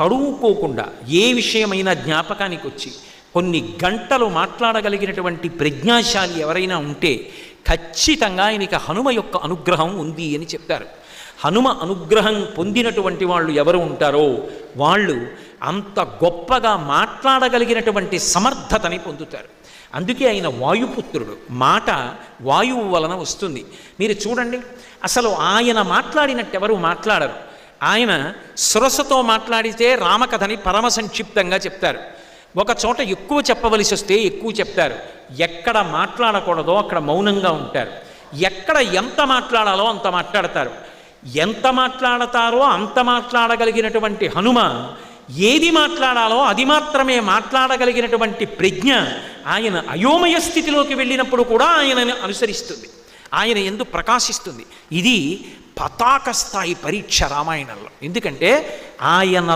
తడువుకోకుండా ఏ విషయమైనా జ్ఞాపకానికి వచ్చి కొన్ని గంటలు మాట్లాడగలిగినటువంటి ప్రజ్ఞాశాలి ఎవరైనా ఉంటే ఖచ్చితంగా ఆయనకి హనుమ యొక్క అనుగ్రహం ఉంది అని చెప్తారు. హనుమ అనుగ్రహం పొందినటువంటి వాళ్ళు ఎవరు ఉంటారో వాళ్ళు అంత గొప్పగా మాట్లాడగలిగినటువంటి సమర్థతని పొందుతారు. అందుకే ఆయన వాయుపుత్రుడు. మాట వాయువు వలన వస్తుంది. మీరు చూడండి అసలు ఆయన మాట్లాడినట్టు ఎవరు మాట్లాడరు. ఆయన సురసతో మాట్లాడితే రామకథని పరమ సంక్షిప్తంగా చెప్తారు. ఒక చోట ఎక్కువ చెప్పవలసి వస్తే ఎక్కువ చెప్తారు. ఎక్కడ మాట్లాడకూడదో అక్కడ మౌనంగా ఉంటారు. ఎక్కడ ఎంత మాట్లాడాలో అంత మాట్లాడతారు. ఎంత మాట్లాడతారో అంత మాట్లాడగలిగినటువంటి హనుమ ఏది మాట్లాడాలో అది మాత్రమే మాట్లాడగలిగినటువంటి ప్రజ్ఞ ఆయన అయోమయ స్థితిలోకి వెళ్ళినప్పుడు కూడా ఆయనను అనుసరిస్తుంది. ఆయన ఎందు ప్రకాశిస్తుంది. ఇది పతాక స్థాయి పరీక్ష రామాయణంలో. ఎందుకంటే ఆయన